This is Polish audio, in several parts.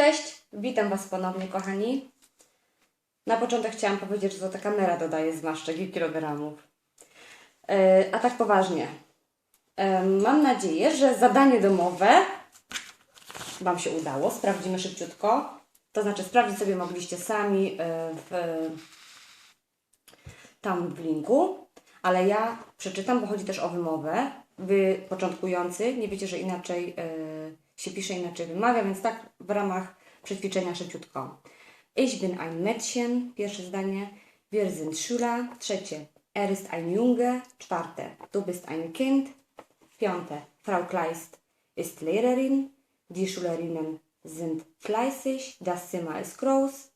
Cześć, witam Was ponownie, kochani. Na początek chciałam powiedzieć, że to ta kamera dodaje zmarszczek i kilogramów. E, a tak poważnie. E, mam nadzieję, że zadanie domowe Wam się udało. Sprawdzimy szybciutko. To znaczy, sprawdzić sobie mogliście sami e, w, tam w linku, ale ja przeczytam, bo chodzi też o wymowę. Wy, początkujący, nie wiecie, że inaczej się pisze, inaczej wymawia, więc tak w ramach przećwiczenia szybciutko. Ich bin ein Mädchen, pierwsze zdanie. Wir sind Schüler, trzecie. Er ist ein Junge, czwarte. Du bist ein Kind, piąte. Frau Kleist ist Lehrerin, die Schülerinnen sind fleißig, das Zimmer ist groß.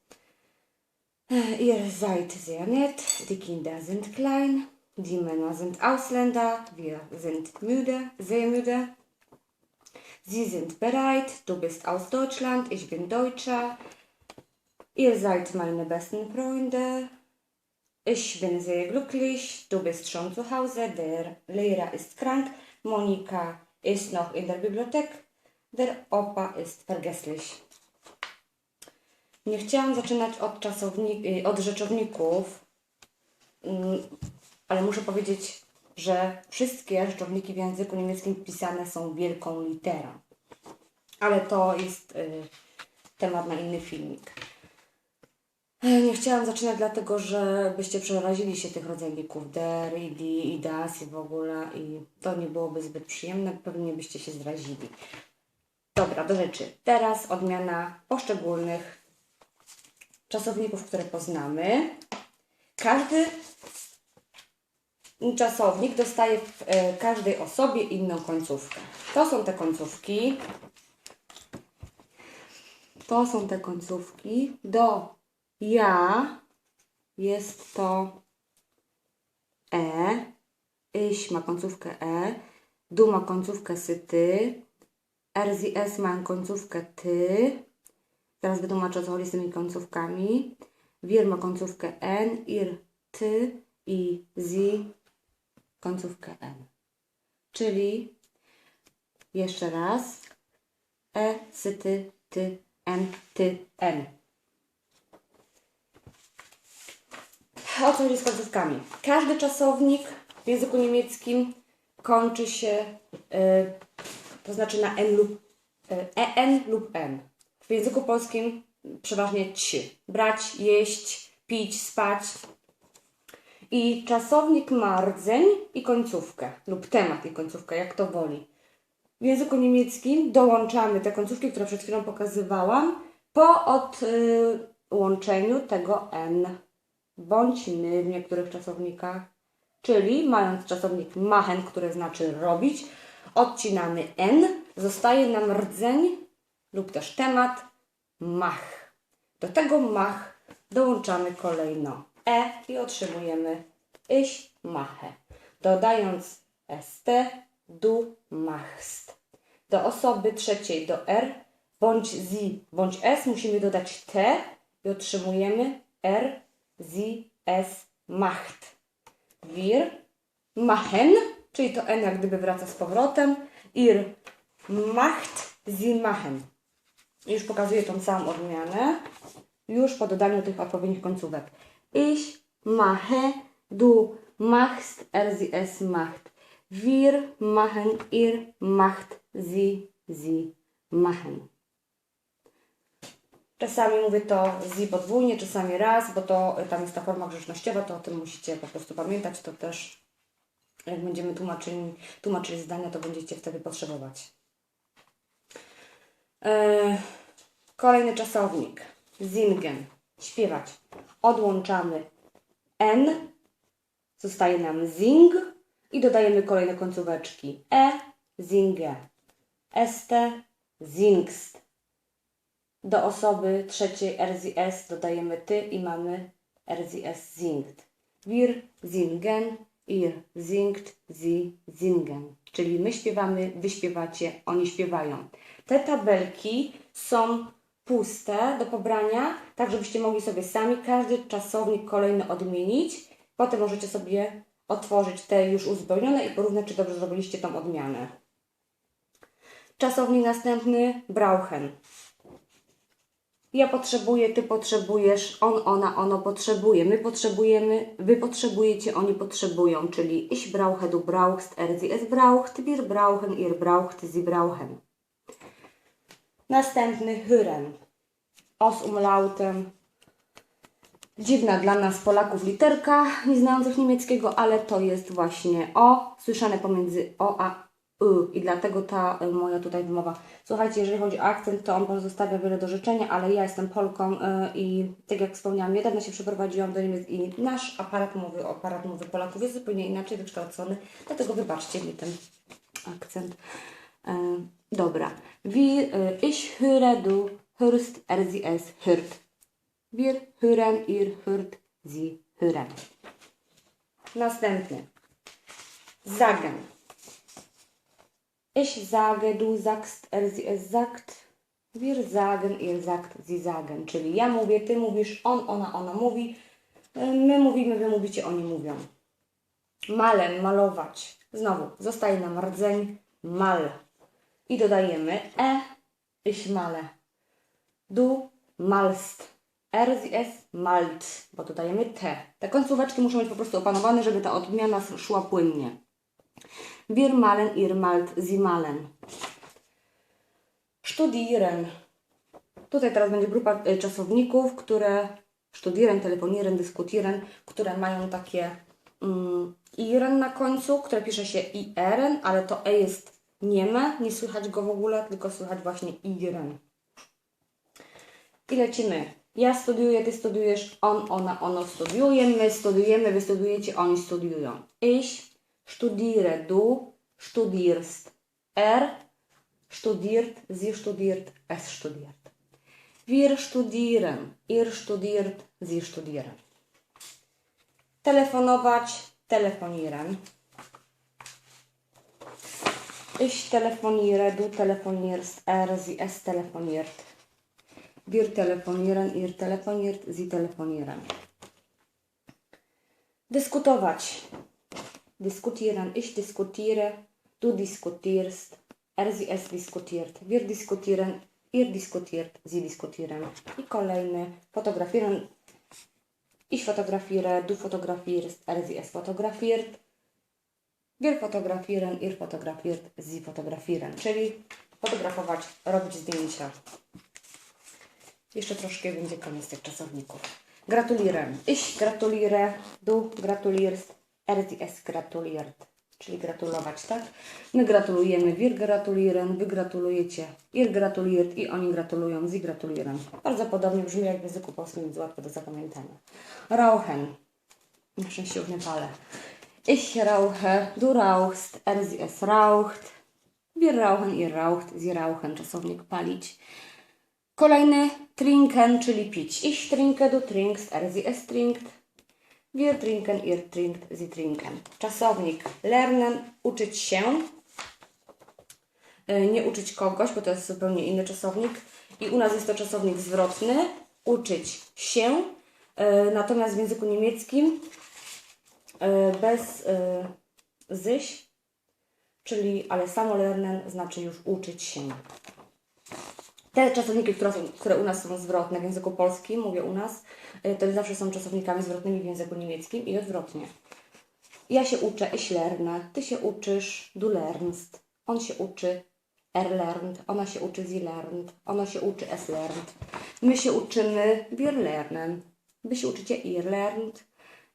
Ihr seid sehr nett, die Kinder sind klein, die Männer sind Ausländer, wir sind müde, sehr müde. Sie sind bereit, du bist aus Deutschland, ich bin Deutscher. Ihr seid meine besten Freunde. Ich bin sehr glücklich, du bist schon zu Hause, der Lehrer ist krank, Monika ist noch in der Bibliothek, der Opa ist vergesslich. Nie chciałam zaczynać od, czasownik, y, od rzeczowników, mm, ale muszę powiedzieć, że wszystkie rzeczowniki w języku niemieckim pisane są wielką literą. Ale to jest y, temat na inny filmik. E, Nie chciałam zaczynać dlatego, że byście przerazili się tych rodzajników der i i das i w ogóle i to nie byłoby zbyt przyjemne, pewnie byście się zrazili. Dobra, do rzeczy. Teraz odmiana poszczególnych czasowników, które poznamy. Każdy czasownik dostaje w e, każdej osobie inną końcówkę. To są te końcówki. To są te końcówki. Do ja jest to e. Iś ma końcówkę e. Du ma końcówkę syty. RZS ma końcówkę ty. Zaraz wytłumaczę, co chodzi z tymi końcówkami. Wir ma końcówkę n, ir, ty i zi końcówkę n. Czyli jeszcze raz e, sy, ty, ty, n, ty, n. O co chodzi z końcówkami? Każdy czasownik w języku niemieckim kończy się, y, to znaczy na n lub y, en lub n. W języku polskim przeważnie ci. Brać, jeść, pić, spać. I czasownik ma rdzeń i końcówkę, lub temat i końcówkę, jak to woli. W języku niemieckim dołączamy te końcówki, które przed chwilą pokazywałam, po odłączeniu tego n bądź my w niektórych czasownikach. Czyli mając czasownik machen, który znaczy robić, odcinamy n, zostaje nam rdzeń lub też temat mach. Do tego mach dołączamy kolejno e i otrzymujemy ich mache. Dodając st, du machst. Do osoby trzeciej, do r, bądź sie, bądź s musimy dodać t i otrzymujemy r, sie, es macht. Wir machen, czyli to n jak gdyby wraca z powrotem. Ir macht, sie machen. Już pokazuję tą samą odmianę. Już po dodaniu tych odpowiednich końcówek. Ich mache, du machst, er, sie, es macht. Wir machen, ihr macht, sie, sie machen. Czasami mówię to z podwójnie, czasami raz, bo to y, tam jest ta forma grzecznościowa, to o tym musicie po prostu pamiętać. To też, jak będziemy tłumaczyli, tłumaczyli zdania, to będziecie wtedy potrzebować. E, kolejny czasownik. Singen. Śpiewać. Odłączamy n, zostaje nam sing i dodajemy kolejne końcóweczki. E, singe. Este, singst. Do osoby trzeciej RZS dodajemy ty i mamy RZS singt. Wir singen, ihr singt, sie singen. Czyli my śpiewamy, wy śpiewacie, oni śpiewają. Te tabelki są puste do pobrania, tak żebyście mogli sobie sami każdy czasownik kolejny odmienić. Potem możecie sobie otworzyć te już uzupełnione i porównać, czy dobrze zrobiliście tą odmianę. Czasownik następny brauchen. Ja potrzebuję, ty potrzebujesz, on, ona, ono potrzebuje, my potrzebujemy, wy potrzebujecie, oni potrzebują, czyli ich brauche, du brauchst, er, sie, es braucht, wir brauchen, ihr braucht, sie brauchen. Następny hören. O z umlautem. Dziwna dla nas Polaków literka, nie znających niemieckiego, ale to jest właśnie O, słyszane pomiędzy O a Y i dlatego ta y, moja tutaj wymowa. Słuchajcie, jeżeli chodzi o akcent, to on pozostawia wiele do życzenia, ale ja jestem Polką y, i tak jak wspomniałam, niedawno się przeprowadziłam do Niemiec i nasz aparat mowy, aparat mowy Polaków jest zupełnie inaczej wykształcony, dlatego wybaczcie mi ten akcent. Y, dobra. Wie y, ich höre, du hörst, er, sie, es hört. Wir hören, ihr hört, sie hören. Następny. Sagen. Ich sage, du sagst, er, sie, es sagt. Wir sagen, ihr sagt, sie sagen. Czyli ja mówię, ty mówisz, on, ona, ona mówi. y, My mówimy, wy mówicie, oni mówią. Malen, malować. Znowu, zostaje nam rdzeń mal. I dodajemy e, ich male. Du malst. Er, sie, es malt, bo dodajemy te. Te końcóweczki muszą być po prostu opanowane, żeby ta odmiana szła płynnie. Wir malen, ihr malt, sie malen. Studieren. Tutaj teraz będzie grupa y, czasowników, które studieren, telefonieren, dyskutieren, które mają takie mm, iren na końcu, które pisze się iren, ale to e jest nieme, nie słychać go w ogóle, tylko słychać właśnie iren. I lecimy. Ja studiuję, ty studiujesz, on, ona, ono studiuje, my studujemy, wy studujecie, oni studiują. Ich studiere, du studierst, er studiert, sie studiert, es studiert. Wir studieren, ihr studiert, sie studieren. Telefonować, telefonieren. Ich telefoniere, du telefonierst, er, sie, es telefoniert. Wir telefonieren, ihr telefoniert, sie telefonieren. Dyskutować. Diskutieren, ich diskutiere, du diskutierst, er, sie, es diskutiert. Wir diskutieren, ihr diskutiert, sie diskutieren. I kolejny. Fotografieren. Ich fotografiere, du fotografierst, er, sie, es fotografiert. Wir fotografieren, ihr fotografiert, sie fotografieren. Czyli fotografować, robić zdjęcia. Jeszcze troszkę będzie koniec tych czasowników. Gratulieren. Ich gratuliere, du gratulierst, er, es gratuliert. Czyli gratulować, tak? My gratulujemy, wir gratulieren, wy gratulujecie, ihr gratuliert i oni gratulują, sie gratulieren. Bardzo podobnie brzmi jak w języku polskim, więc łatwe do zapamiętania. Rauchen. Nie palę. Ich rauche, du rauchst, er, sie, es raucht. Wir rauchen, ihr raucht, sie rauchen. Czasownik palić. Kolejny trinken, czyli pić. Ich trinke, du trinkst, er, sie, es trinkt. Wir trinken, ihr trinkt, sie trinken. Czasownik lernen, uczyć się. Y, Nie uczyć kogoś, bo to jest zupełnie inny czasownik. I u nas jest to czasownik zwrotny, uczyć się. Y, Natomiast w języku niemieckim bez y, zyś, czyli ale samo lernen znaczy już uczyć się. Te czasowniki, które, które u nas są zwrotne w języku polskim, mówię u nas, y, to zawsze są czasownikami zwrotnymi w języku niemieckim i odwrotnie. Ja się uczę, ich lerne, ty się uczysz, du lernst, on się uczy, er lernt, ona się uczy, sie lernt, ono się uczy, es lernt. My się uczymy, wir lernen, wy się uczycie, ihr lernt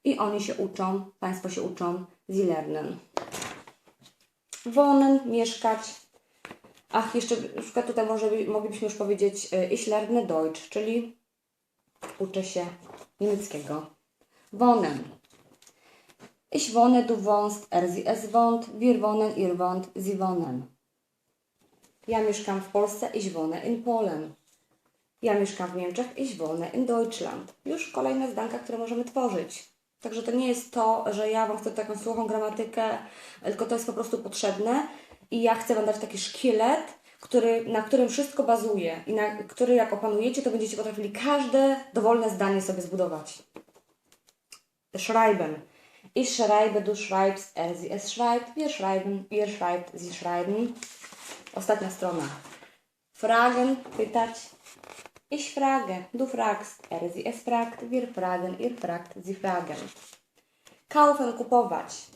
i oni się uczą, państwo się uczą, sie lernen. Wohnen, mieszkać, Ach, jeszcze na przykład tutaj może by, moglibyśmy już powiedzieć y, ich lerne Deutsch, czyli uczę się niemieckiego. Wohnen. Ich wohne, du wohnst, er, sie, es wohnt, wir wohnen, ihr wohnt, sie wohnen. Ja mieszkam w Polsce, ich wohne in Polen. Ja mieszkam w Niemczech, ich wohne in Deutschland. Już kolejne zdanka, które możemy tworzyć. Także to nie jest to, że ja Wam chcę taką suchą gramatykę, tylko to jest po prostu potrzebne i ja chcę Wam dać taki szkielet, który, na którym wszystko bazuje i na który jak opanujecie, to będziecie potrafili każde dowolne zdanie sobie zbudować. Schreiben. Ich schreibe, du schreibst, er, sie, es schreibt, wir schreiben, ihr schreibt, sie schreiben. Ostatnia strona. Fragen, pytać. Ich frage, du fragst, er sie es fragt, wir fragen, ihr fragt, sie fragen. Kaufen, kupować.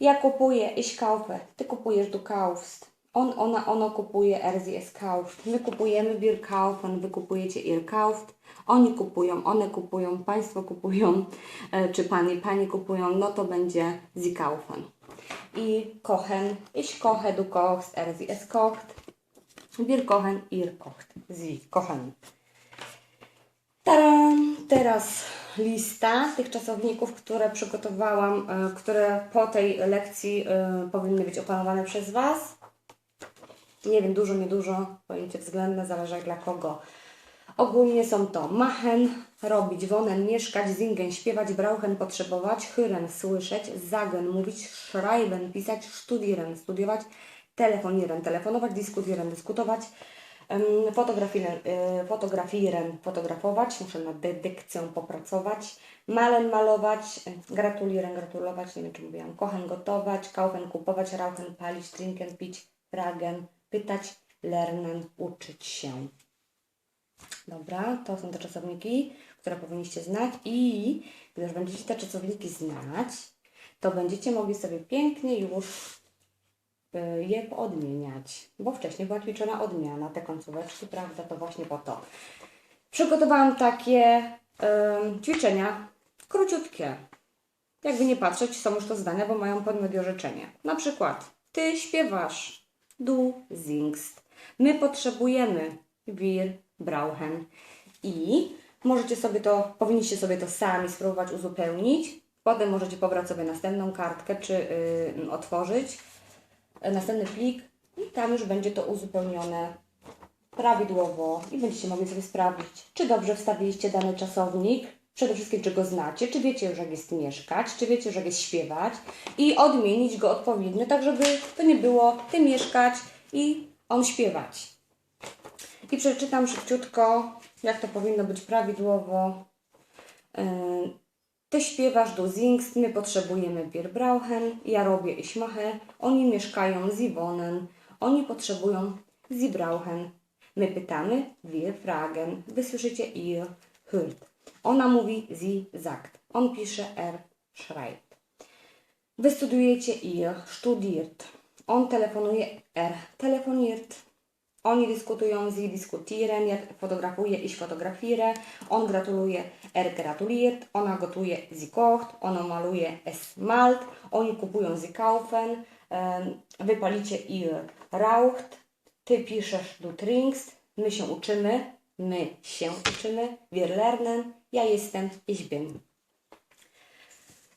Ja kupuję, ich kaufe, ty kupujesz, du kaufst. On, ona, ono kupuje, er sie es kauft. My kupujemy, wir kaufen, wy kupujecie, ihr kauft. Oni kupują, one kupują, państwo kupują, e, czy pani, pani kupują, no to będzie sie kaufen. I kochen, ich koche, du kochst, er sie es kocht. Wir kochen, ihr kocht, sie kochen. Taram! Teraz lista tych czasowników, które przygotowałam, e, które po tej lekcji e, powinny być opanowane przez Was. Nie wiem, dużo, niedużo, pojęcie względne, zależy jak dla kogo. Ogólnie są to machen, robić, wonen, mieszkać, singen, śpiewać, brauchen, potrzebować, hören, słyszeć, sagen, mówić, schreiben, pisać, studieren, studiować, telefonieren, telefonować, diskutieren, dyskutować, em, fotografieren, y, fotografować, muszę nad dedykcją popracować, malen, malować, gratulieren, gratulować, nie wiem czy mówiłam, kochen, gotować, kaufen, kupować, rauchen, palić, trinken, pić, fragen, pytać, lernen, uczyć się. Dobra, to są te czasowniki, które powinniście znać i gdy już będziecie te czasowniki znać, to będziecie mogli sobie pięknie już je poodmieniać, bo wcześniej była ćwiczona odmiana, te końcóweczki, prawda, to właśnie po to. Przygotowałam takie ym, ćwiczenia króciutkie. Jakby nie patrzeć, są już to zdania, bo mają podmiot orzeczenie. Na przykład, ty śpiewasz, du singst. My potrzebujemy, wir brauchen. I możecie sobie to, powinniście sobie to sami spróbować uzupełnić. Potem możecie pobrać sobie następną kartkę, czy y, otworzyć y, następny plik i tam już będzie to uzupełnione prawidłowo i będziecie mogli sobie sprawdzić, czy dobrze wstawiliście dany czasownik, przede wszystkim, czy go znacie, czy wiecie już, jak jest mieszkać, czy wiecie już, jak jest śpiewać i odmienić go odpowiednio, tak żeby to nie było ty mieszkać i on śpiewać. I przeczytam szybciutko, jak to powinno być prawidłowo. Ty śpiewasz, du singst, my potrzebujemy wir brauchen, ja robię ich mache, oni mieszkają, sie wohnen, oni potrzebują, sie brauchen. My pytamy, wir fragen, wy słyszycie ihr hört. Ona mówi, sie sagt. On pisze, er schreibt. Wy studujecie, ihr studiert. On telefonuje, er telefoniert. Oni dyskutują, sie diskutieren, ja fotografuję, ich fotografiere, on gratuluje, er gratuliert, ona gotuje, sie kocht, ona maluje, es malt, oni kupują, sie kaufen, wy palicie, ihr raucht, ty piszesz, du trinkst, my się uczymy, my się uczymy, wir lernen, ja jestem, ich bin.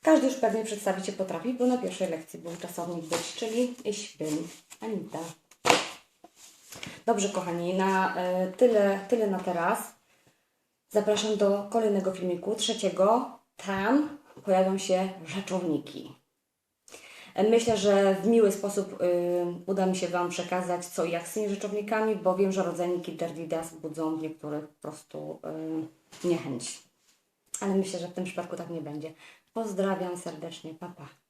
Każdy już pewnie przedstawić się potrafi, bo na pierwszej lekcji był czasownik być, czyli ich bin, Anita. Dobrze, kochani, na e, tyle, tyle na teraz. Zapraszam do kolejnego filmiku, trzeciego. Tam pojawią się rzeczowniki. Myślę, że w miły sposób y, uda mi się Wam przekazać co i jak z tymi rzeczownikami, bo wiem, że rodzajniki Derdidas budzą w niektórych po prostu y, niechęć. Ale myślę, że w tym przypadku tak nie będzie. Pozdrawiam serdecznie, papa. Pa.